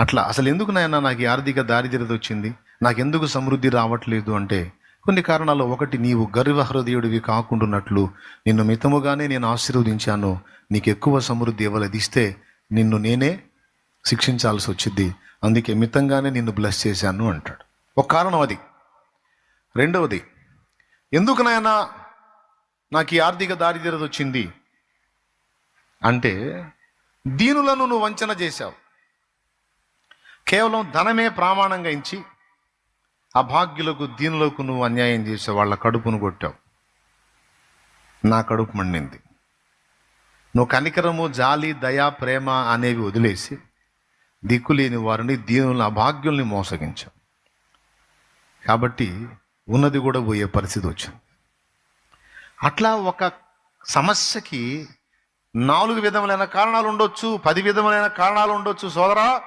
అట్లా అసలు ఎందుకు నాయన నాకు ఈ ఆర్థిక దారిద్ర్యత వచ్చింది? నాకెందుకు సమృద్ధి రావట్లేదు అంటే కొన్ని కారణాలు ఒకటి నీవు గర్వహృదయుడివి కాకుండాన్నట్లు నిన్ను మితముగానే నేను ఆశీర్వదించాను. నీకు ఎక్కువ సమృద్ధి ఇవ్వలేదు ఇస్తే నిన్ను నేనే శిక్షించాల్సి వచ్చింది. అందుకే మితంగానే నిన్ను బ్లెస్ చేశాను అంటాడు. ఒక కారణం అది. రెండవది ఎందుకు నాయనా నాకు ఈ ఆర్థిక దారిద్ర్యత వచ్చింది? అంటే దీనులను నువ్వు వంచన చేశావు. కేవలం ధనమే ప్రామాణంగా ఇచ్చి అభాగ్యులకు దీనిలోకి నువ్వు అన్యాయం చేసావు వాళ్ళ కడుపును కొట్టావు. నా కడుపు మండింది. నువ్వు కనికరము జాలి దయ ప్రేమ అనేవి వదిలేసి దిక్కులేని వారిని దీనులను అభాగ్యుల్ని మోసగించావు. కాబట్టి ఉన్నది కూడా పోయే పరిస్థితి వచ్చింది. అట్లా ఒక సమస్యకి నాలుగు విధములైన కారణాలు ఉండొచ్చు పది విధములైన కారణాలు ఉండొచ్చు సోదరా.